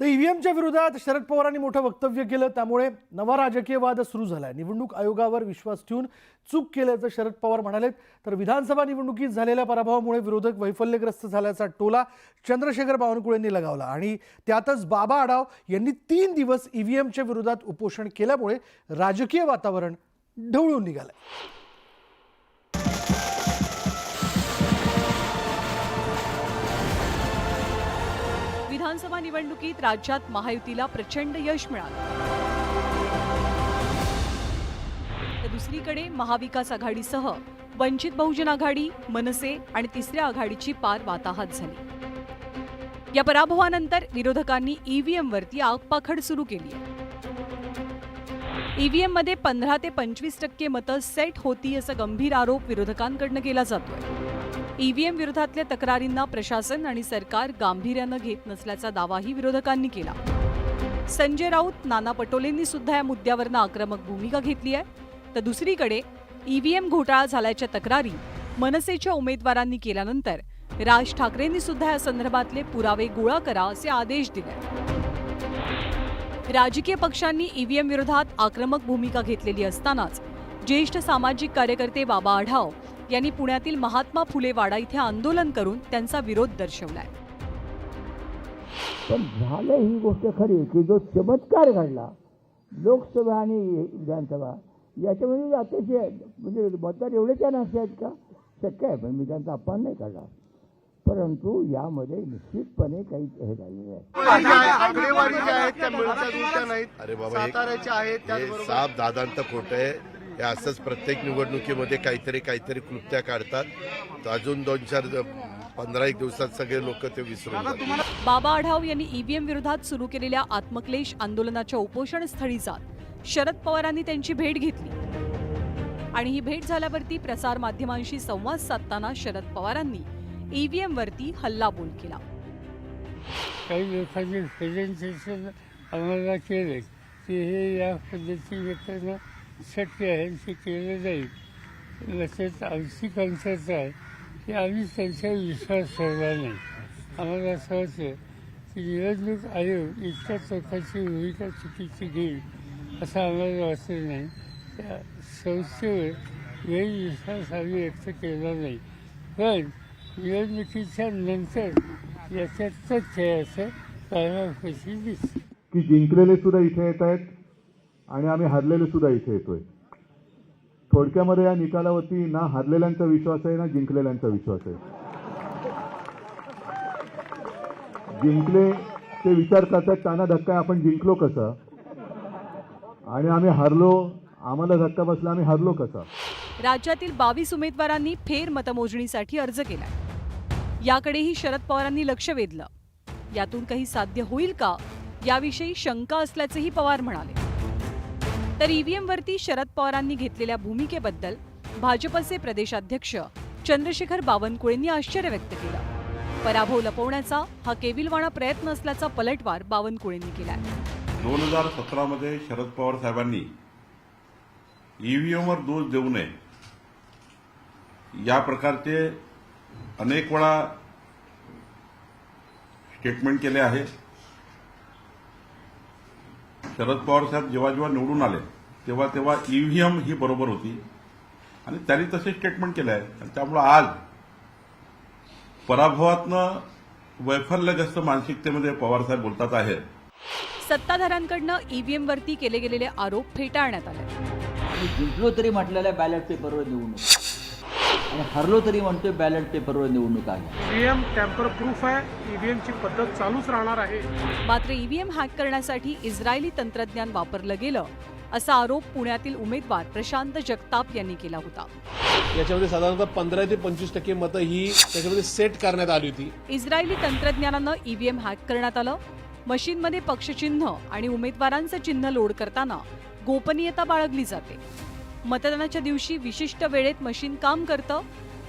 तर ईव्हीएमच्या विरोधात शरद पवारांनी मोठं वक्तव्य केलं. त्यामुळे नवा राजकीय वाद सुरू झालाय. निवडणूक आयोगावर विश्वास ठेवून चूक केल्याचं शरद पवार म्हणालेत. तर विधानसभा निवडणुकीत झालेल्या पराभवामुळे विरोधक वैफल्यग्रस्त झाल्याचा टोला चंद्रशेखर बावनकुळेंनी लगावला. आणि त्यातच बाबा आढाव यांनी तीन दिवस ईव्हीएमच्या विरोधात उपोषण केल्यामुळे राजकीय वातावरण ढवळून निघालंय. विधानसभा निवडणुकीत राज्यात महायुतीला प्रचंड यश मिळालं. तर दुसरीकडे महाविकास आघाडीसह वंचित बहुजन आघाडी मनसे आणि तिसऱ्या आघाडीची पार वाताहत झाली. या पराभवानंतर विरोधकांनी ईव्हीएमवरती आगपाखड सुरू केली आहे. पंधरा ते पंचवीस टक्के मतं सेट होती असा गंभीर आरोप विरोधकांकडनं केला जातोय. ईव्हीएम विरोधातल्या तक्रारींना प्रशासन आणि सरकार गांभीर्यानं घेत नसल्याचा दावाही विरोधकांनी केला. संजय राऊत नाना पटोलेंनी सुद्धा या मुद्द्यावरनं आक्रमक भूमिका घेतली आहे. तर दुसरीकडे ईव्हीएम घोटाळा झाल्याच्या तक्रारी मनसेच्या उमेदवारांनी केल्यानंतर राज ठाकरेंनी सुद्धा या संदर्भातले पुरावे गोळा करा असे आदेश दिले राजकीय पक्षांनी ईव्हीएम विरोधात आक्रमक भूमिका घेतलेली असतानाच ज्येष्ठ सामाजिक कार्यकर्ते बाबा आढाव यांनी पुण्यातील महात्मा फुले वाडा इथे आंदोलन करून त्यांचा विरोध दर्शवलाय. पण झालं ही गोष्ट खरी की जो चमत्कार घडला लोकसभा आणि विधानसभा याच्यामध्ये अतिशय म्हणजे मतदार एवढे त्या नसते आहेत का? शक्य आहे पण मी त्यांचा अपमान नाही काढला परंतु यामध्ये निश्चितपणे काही हे झालेलं आहे. अरे बाबा साताऱ्याच्या आहेत त्याचबरोबर साप दादांत खोट आहे. हे असंच प्रत्येक निवडणुकीमध्ये काहीतरी काहीतरी कृत्या काढतात. तर अजून दोन चार पंधरा एक दिवसात सगळे लोक ते विसरून बाबा आढाव यांनी ईव्हीएम विरोधात सुरू केलेल्या आत्मक्लेश आंदोलनाच्या उपोषण स्थळी जात. शरद पवारांनी त्यांची भेट घेतली. आणि ही भेट झाल्यावरती प्रसार माध्यमांशी संवाद साधताना शरद पवारांनी ईव्हीएम वरती हल्लाबोल केला. काही लोकांनी प्रेझेंटेशन आम्हाला केले. की हे या पद्धतीने शक्य आहे ते केलं जाईल तसेच आमची कन्सर्ट आहे की आम्ही त्यांच्यावर विश्वास ठेवला नाही. आम्हाला असं होतं की निवडणूक आयोग इतक्या चौकाची भूमिका चुकीची घेईल असं आम्हाला वाटत नाही. त्या संस्थेवर गैरविश्वास आम्ही व्यक्त केला नाही. पण निवडणुकीच्या नंतर याच्यात तथ्य असं कानापाशी दिसते. की जिंकलेले सुद्धा इथे येत आहेत. आणि आम्ही हरलेले सुद्धा इथे येतोय. थोडक्यामध्ये या निकालावरती ना हरलेल्यांचा विश्वास आहे ना जिंकलेल्यांचा विश्वास आहे. जिंकले ते विचार करतात त्यांना धक्का आहे, आपण जिंकलो कसं? आणि आम्ही हरलो आम्हाला धक्का बसला आम्ही हरलो कसा? राज्यातील बावीस उमेदवारांनी फेर मतमोजणीसाठी अर्ज केलाय. याकडेही शरद पवारांनी लक्ष वेधलं. यातून काही साध्य होईल का? याविषयी शंका असल्याचेही पवार म्हणाले. तर ईव्हीएमवरती शरद पवारांनी घेतलेल्या भूमिकेबद्दल भाजपचे प्रदेशाध्यक्ष चंद्रशेखर बावनकुळेंनी आश्चर्य व्यक्त केलं. पराभव लपवण्याचा हा केविलवाणा प्रयत्न असल्याचा पलटवार बावनकुळेंनी केला दोन हजार सतरामध्ये शरद पवार साहेबांनी ईव्हीएमवर दोष देऊ नये या प्रकारचे अनेक वेळा स्टेटमेंट केले आहे शरद पवार साहेब जेव्हा जेव्हा निवडून आले तेव्हा तेव्हा ईव्हीएम ही बरोबर होती. आणि त्यांनी तसे स्टेटमेंट केले आहे आणि त्यामुळं आज पराभवातनं वैफल्यग्रस्त मानसिकतेमध्ये पवार साहेब बोलतात आहे. सत्ताधाऱ्यांकडनं ईव्हीएम वरती केले गेलेले आरोप फेटाळण्यात आले. आणि जिंकलो तरी म्हटलेल्या बॅलेट पेपरवर निवडणूक आणि हरलो तरी म्हणतोय बॅलेट पेपरवर निवडणूक आहे. ईव्हीएम टॅम्पर प्रूफ आहे. ईव्हीएमची पद्धत चालूच राहणार आहे. मात्र ईव्हीएम हॅक करण्यासाठी इस्रायली तंत्रज्ञान वापरलं गेलं असा आरोप पुण्यातील उमेदवार प्रशांत जगताप यांनी केला होता. याच्यामध्ये साधारणतः पंधरा ते पंचवीस टक्के मतं ही त्याच्यामध्ये सेट करण्यात आली होती. इस्रायली तंत्रज्ञानानं ईव्हीएम हॅक करण्यात आलं. मशीनमध्ये पक्षचिन्ह आणि उमेदवारांचं चिन्ह लोड करताना गोपनीयता बाळगली जाते. मतदानाच्या दिवशी विशिष्ट वेळेत मशीन काम करतं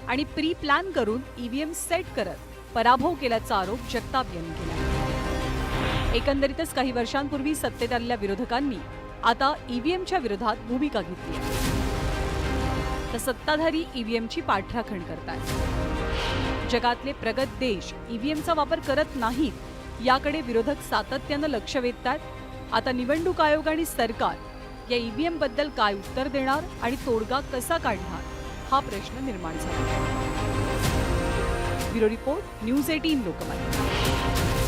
आणि प्री प्लॅन करून ईव्हीएम सेट करत पराभव केल्याचा आरोप जगताप यांनी केला. एकंदरीतच काही वर्षांपूर्वी सत्तेत आलेल्या विरोधकांनी आता ईव्हीएमच्या विरोधात भूमिका घेतली आहे. तर सत्ताधारी ईव्हीएमची पाठराखण करतात जगातले प्रगत देश ईव्हीएमचा वापर करत नाहीत याकडे विरोधक सातत्यानं लक्ष वेधतात आता निवडणूक आयोग आणि सरकार या ईव्हीएमबद्दल काय उत्तर देणार आणि तोडगा कसा काढणार? हा प्रश्न निर्माण झाला. Bureau report news eighteen Lokmat